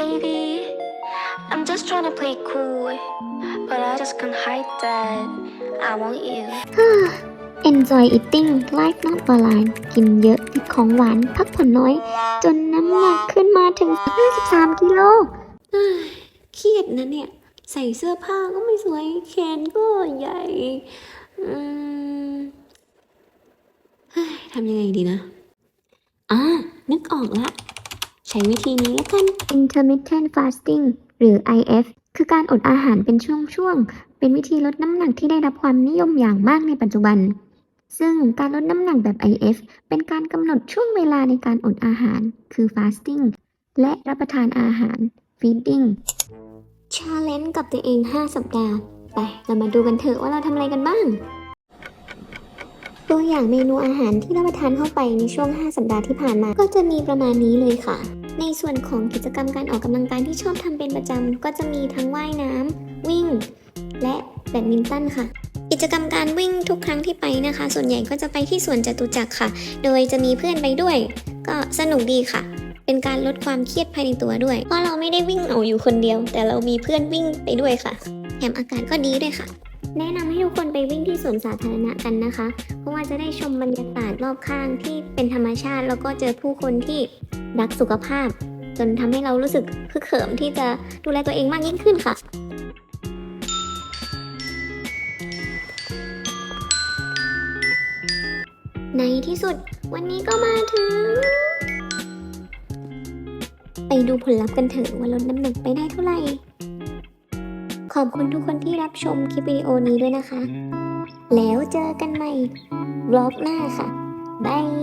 baby. I'm just trying to play cool, but I just can't hide that I want you. Enjoy eating life not balance กินเยอะติดของหวานพักผ่อนน้อย จนน้ำหนักขึ้นมาถึง 53 กิโลเอ้ยเครียดนะเนี่ย ใส่เสื้อผ้าก็ไม่สวยแขนก็ใหญ่อืมเฮ้ยทำยังไงดีนะอ่านึกออกละ ใช้วิธีนี้แล้วกัน intermittent fasting หรือ IF คือการอดอาหารเป็นช่วงๆ เป็นวิธีลดน้ำหนักที่ได้รับความนิยมอย่างมากในปัจจุบัน ซึ่งการลดน้ำหนักแบบ IF เป็นการกำหนดช่วงเวลาในการอดอาหาร คือ fasting และรับประทานอาหาร feeding challenge กับตัวเอง 5 สัปดาห์ ไป เรามาดูกันเถอะว่าเราทำอะไรกันบ้าง ตัวอย่างเมนูอาหารที่รับประทานเข้าไปในช่วง 5 สัปดาห์ที่ผ่านมา ก็จะมีประมาณนี้เลยค่ะ ในส่วนของกิจกรรมการออกกำลังกายที่ชอบทำเป็นประจำก็จะมีทั้งว่ายน้ำวิ่ง และแบดมินตันค่ะกิจกรรมการวิ่งทุกครั้งที่ไปนะคะ ส่วนใหญ่ก็จะไปที่สวนจตุจักรค่ะ โดยจะมีเพื่อนไปด้วย ก็สนุกดีค่ะ เป็นการลดความเครียดภายในตัวด้วย เพราะเราไม่ได้วิ่งเอาอยู่คนเดียว แต่เรามีเพื่อนวิ่งไปด้วยค่ะ แถมอากาศก็ดีด้วยค่ะ แนะนำให้ทุกคนไปวิ่งที่สวนสาธารณะกันนะคะ เพราะว่าจะได้ชมบรรยากาศรอบข้างที่เป็นธรรมชาติ แล้วก็เจอผู้คนที่ รักสุขภาพ จนทำให้เรารู้สึกพึกเขิมที่จะดูแลตัวเองมากยิ่งขึ้นค่ะในที่สุดวันนี้ก็มาถึง ไปดูผลลัพธ์กันเถอะว่าลดน้ำหนักไปได้เท่าไหร่ ขอบคุณทุกคนที่รับชมคลิปวิดีโอนี้ด้วยนะคะ แล้วเจอกันใหม่บล็อกหน้าค่ะ บาย